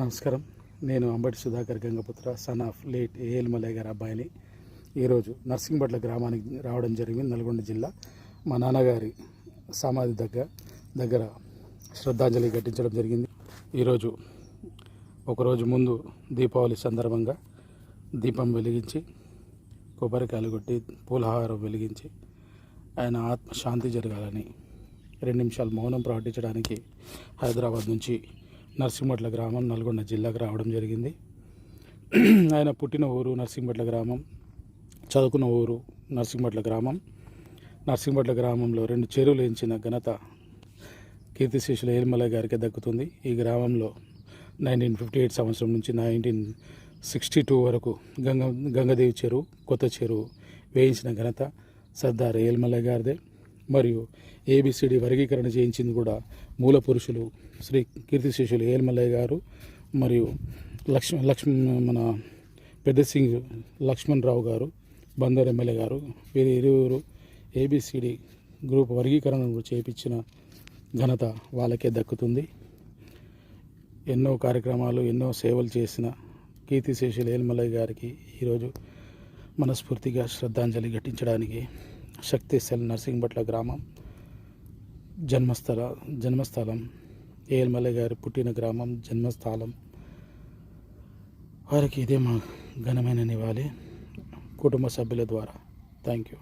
నమస్కారం. నేను Ambati Sudhakar Gangaputra son of late AL Malayya గారి అబ్బాయిని. ఈరోజు నర్సింగ్బట్ల గ్రామానికి రావడం జరిగింది నల్గొండ జిల్లా. మా నాన్నగారి సమాధి దగ్గర దగ్గర శ్రద్ధాంజలి ఘటించడం జరిగింది. ఈరోజు ఒకరోజు ముందు దీపావళి సందర్భంగా దీపం వెలిగించి కొబ్బరికాయలు కొట్టి పూలహారం వెలిగించి ఆయన ఆత్మ శాంతి జరగాలని రెండు నిమిషాలు మౌనం ప్రకటించడానికి హైదరాబాద్ నుంచి నర్సింహట్ల గ్రామం నల్గొండ జిల్లాకు రావడం జరిగింది. ఆయన పుట్టిన ఊరు నర్సింహట్ల గ్రామం చదువుకున్న ఊరు నర్సింహట్ల గ్రామం. నర్సింహట్ల గ్రామంలో రెండు చెరువులు ఎంచిన ఘనత కీర్తిశేషుల ఏల్మల గారికి దక్కుతుంది. ఈ గ్రామంలో నైన్టీన్ ఫిఫ్టీ ఎయిట్ సంవత్సరం నుంచి నైన్టీన్ సిక్స్టీ టూ వరకు గంగ గంగదేవి చెరువు కొత్త చెరువు వేయించిన ఘనత సర్దార్ ఏల్మల్ల గారిదే. మరియు ఏబిసిడి వర్గీకరణ చేయించింది కూడా మూల పురుషులు శ్రీ కీర్తిశేషులు ఏల్మల్లయ్య గారు మరియు లక్ష్మ లక్ష్మణ్ మన పెద్ద సింగ్ లక్ష్మణ్ రావు గారు బందర్ ఎమ్మెల్యే గారు వీరి ఇరువురు ఏబిసిడి గ్రూప్ వర్గీకరణ చేపించిన ఘనత వాళ్ళకే దక్కుతుంది. ఎన్నో కార్యక్రమాలు ఎన్నో సేవలు చేసిన కీర్తిశేషులు ఏల్మలయ్య గారికి ఈరోజు మనస్ఫూర్తిగా శ్రద్ధాంజలి ఘటించడానికి శక్తి సెల్ నర్సింగ్భట్ల గ్రామం జన్మస్థల జన్మస్థలం ఏఎల్మల్లయ్య గారి పుట్టిన గ్రామం జన్మస్థలం. వారికి ఇదే మా ఘనమైన నివాళి. కుటుంబ సభ్యుల ద్వారా. Thank you